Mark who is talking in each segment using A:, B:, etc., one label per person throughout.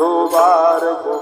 A: ধোবার গো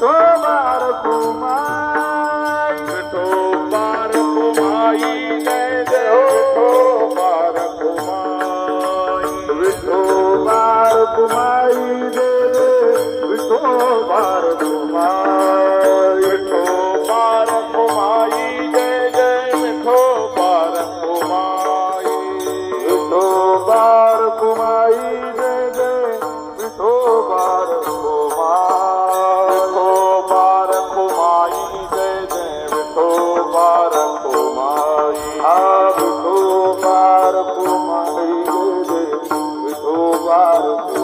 A: তোমার কুমার। Allah.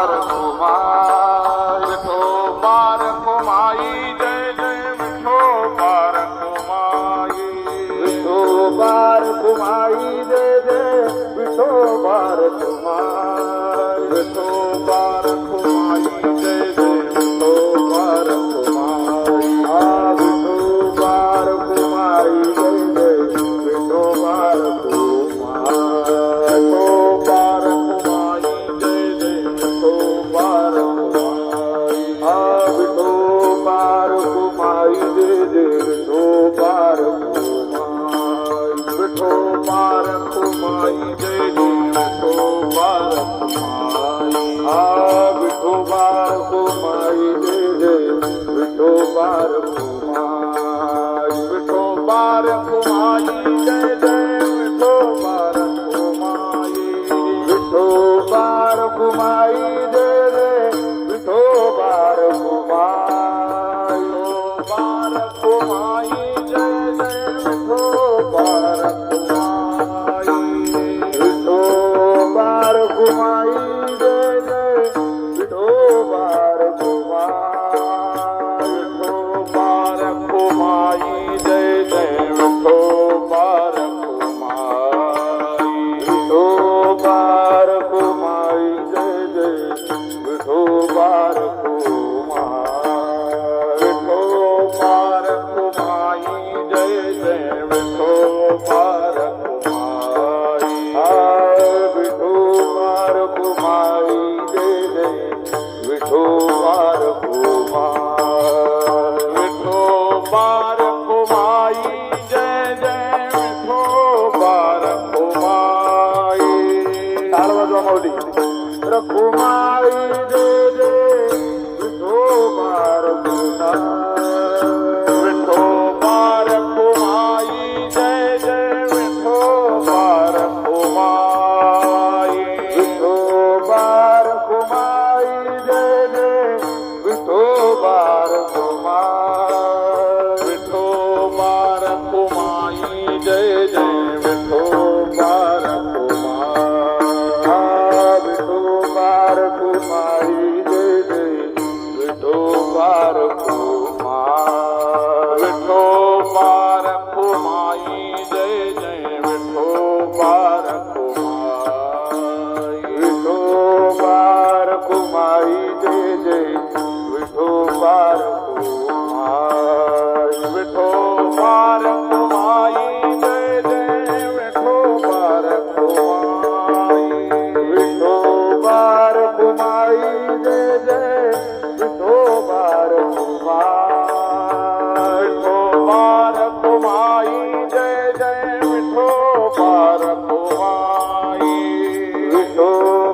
A: আমার
B: हो भारत माई जय विठो भारत माई आ
A: विठो भारत माई जय जय विठो भारत माई
B: विठो भारत माई जय जय विठो भारत माई
A: विठो भारत माई जय মোড়ি রকুমাই রে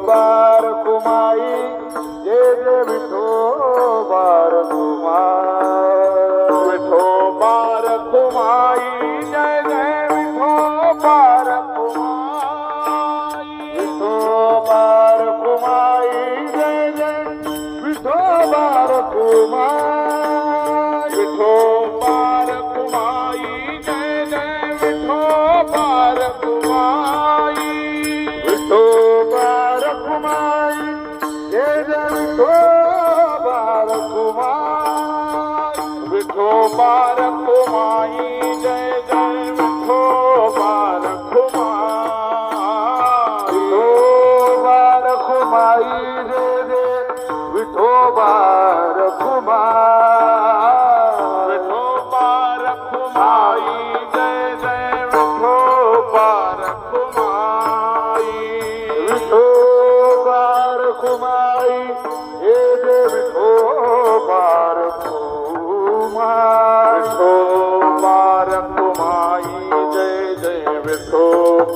A: বার ঘুমাই যে বিঠো বার ঘুমাই
B: বিঠো বার ঘুমাই জয় জয় বিঠো বার ঘুমাই
A: বিঠো বার ঘুমাই জয় জয় বিঠো বার ঘুমাই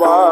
B: বাবা